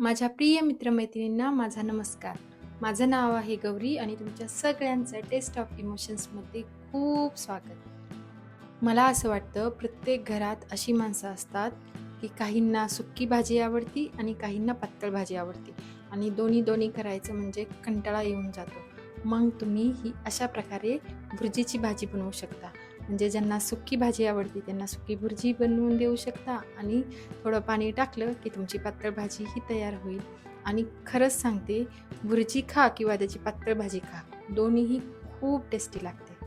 माझ्या प्रिय मित्रमैत्रिणींना माझा नमस्कार. माझं नाव आहे गौरी आणि तुमच्या सगळ्यांचं टेस्ट ऑफ इमोशन्समध्ये खूप स्वागत. मला असं वाटतं प्रत्येक घरात अशी माणसं असतात की काहींना सुक्की भाजी आवडती आणि काहींना पातळ भाजी आवडती आणि दोन्ही दोन्ही करायचं म्हणजे कंटाळा येऊन जातो. मग तुम्ही ही अशा प्रकारे भुर्जीची भाजी बनवू शकता. म्हणजे ज्यांना सुक्की भाजी आवडते त्यांना सुकी भुर्जी बनवून देऊ शकता आणि थोडं पाणी टाकलं की तुमची पातळ भाजी ही तयार होईल. आणि खरंच सांगते भुर्जी खा किंवा त्याची पातळ भाजी खा. दोन्हीही खूप टेस्टी लागते.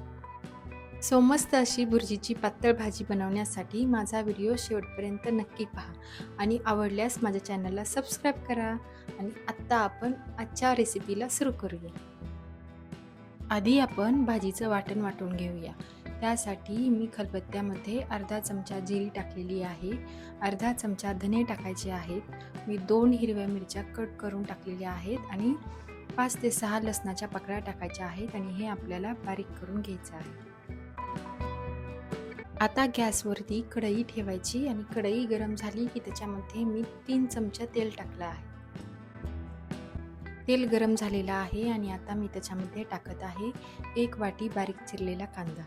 सो मस्त अशी भुर्जीची पातळ भाजी बनवण्यासाठी माझा व्हिडिओ शेवटपर्यंत नक्की पहा. आणि आवडल्यास माझ्या चॅनलला सबस्क्राईब करा. आणि आत्ता आपण आजच्या रेसिपीला सुरू करूया. आधी आपण भाजीचं वाटण वाटून घेऊया. त्यासाठी मी खलबत्त्यामध्ये अर्धा चमचा जिरी टाकलेली आहे. अर्धा चमचा धने टाकायचे आहेत. मी दोन हिरव्या मिरच्या कट करून टाकलेल्या आहेत आणि पाच ते सहा लसणाच्या पाकळ्या टाकायच्या आहेत आणि हे आपल्याला बारीक करून घ्यायचं आहे. आता गॅसवरती कढई ठेवायची आणि कढई गरम झाली की त्याच्यामध्ये मी तीन चमचा तेल टाकलं आहे. तेल गरम झालेलं आहे आणि आता मी त्याच्यामध्ये टाकत आहे एक वाटी बारीक चिरलेला कांदा.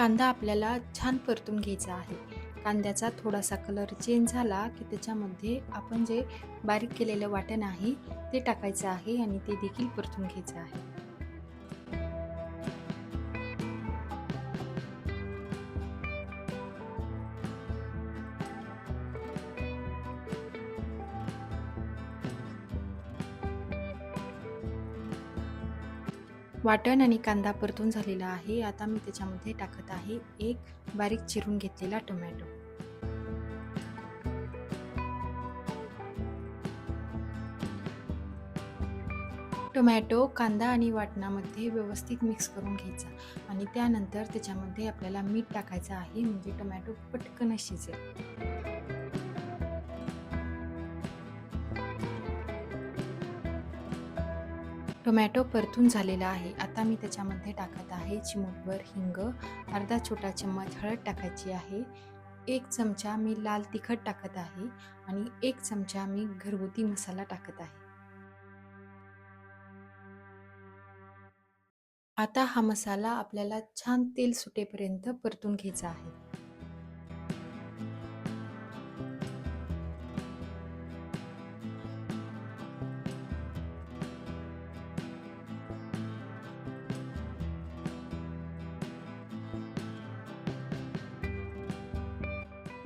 कांदा आपल्याला छान परतून घ्यायचा आहे. कांद्याचा थोडासा कलर चेंज झाला की त्याच्यामध्ये आपण जे बारीक केलेलं वाटण आहे ते टाकायचं आहे आणि ते देखील परतून घ्यायचं आहे. वाटण आणि कांदा परतून झालेला आहे. आता मी त्याच्यामध्ये टाकत आहे एक बारीक चिरून घेतलेला टोमॅटो. टोमॅटो कांदा आणि वाटणामध्ये व्यवस्थित मिक्स करून घ्यायचा आणि त्यानंतर त्याच्यामध्ये आपल्याला मीठ टाकायचं आहे. म्हणजे टोमॅटो पटकन शिजेल. टोमॅटो परतून झालेला आहे. आता मी त्याच्यामध्ये टाकत आहे चिमूटभर हिंग अर्धा छोटा चम्मच हळद टाकायची आहे. एक चमचा मी लाल तिखट टाकत आहे आणि एक चमचा मी घरगुती मसाला टाकत आहे. आता हा मसाला आपल्याला छान तेल सुटेपर्यंत परतून घ्यायचा आहे.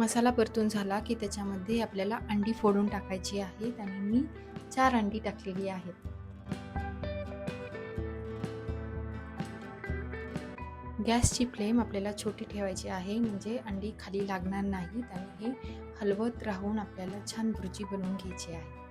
मसाला परतून झाला की त्याच्यामध्ये आपल्याला अंडी फोडून टाकायची आहेत आणि मी चार अंडी टाकलेली आहेत. गॅसची फ्लेम आपल्याला छोटी ठेवायची आहे. म्हणजे अंडी खाली लागणार नाहीत आणि हे हलवत राहून आपल्याला छान भुर्जी बनवून घ्यायची आहे.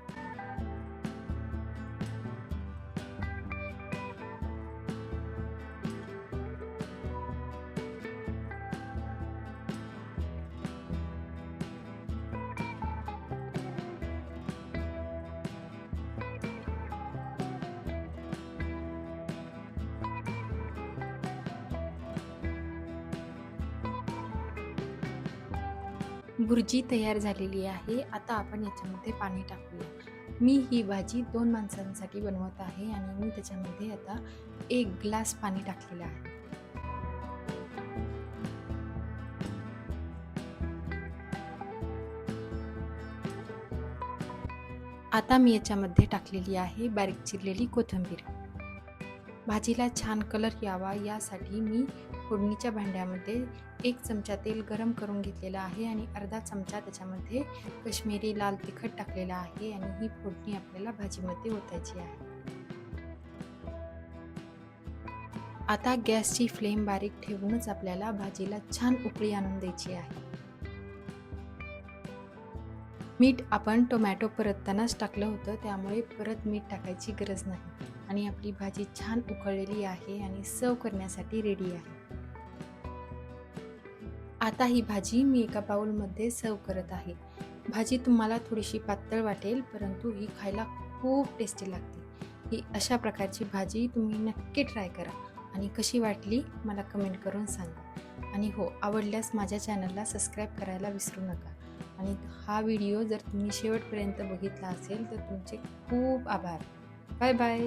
भुर्जी तयार झालेली आहे. आता आपण याच्यामध्ये पाणी टाकूया. मी ही भाजी दोन माणसांसाठी बनवत आहे आणि मी त्याच्यामध्ये आता एक ग्लास पाणी टाकलेलं आहे. आता मी याच्यामध्ये टाकलेली आहे बारीक चिरलेली कोथिंबीर. भाजीला छान कलर यावा यासाठी मी फोडणीच्या भांड्यामध्ये एक चमचा तेल गरम करून घेतलेला आहे आणि अर्धा चमचा त्याच्यामध्ये कश्मीरी लाल तिखट टाकलेला आहे आणि ही फोडणी आपल्याला भाजीमध्ये ओतायची आहे. आता गॅसची फ्लेम बारीक ठेवूनच आपल्याला भाजीला छान उकळी आणून द्यायची आहे. मीठ आपण टोमॅटो परततानाच टाकलं होतं त्यामुळे परत मीठ टाकायची गरज नाही. आणि आपली भाजी छान उकळलेली आहे आणि सर्व करण्यासाठी रेडी आहे. आता ही भाजी मी एका बाऊलमध्ये सर्व करत आहे. भाजी तुम्हाला थोडीशी पातळ वाटेल परंतु ही खायला खूप टेस्टी लागते. ही अशा प्रकारची भाजी तुम्ही नक्की ट्राय करा. आणि कशी वाटली मला कमेंट करून सांगा. आणि हो आवडल्यास माझ्या चॅनलला सबस्क्राईब करायला विसरू नका. आणि हा व्हिडिओ जर तुम्ही शेवटपर्यंत बघितला असेल तर तुमचे खूप आभार. 拜拜。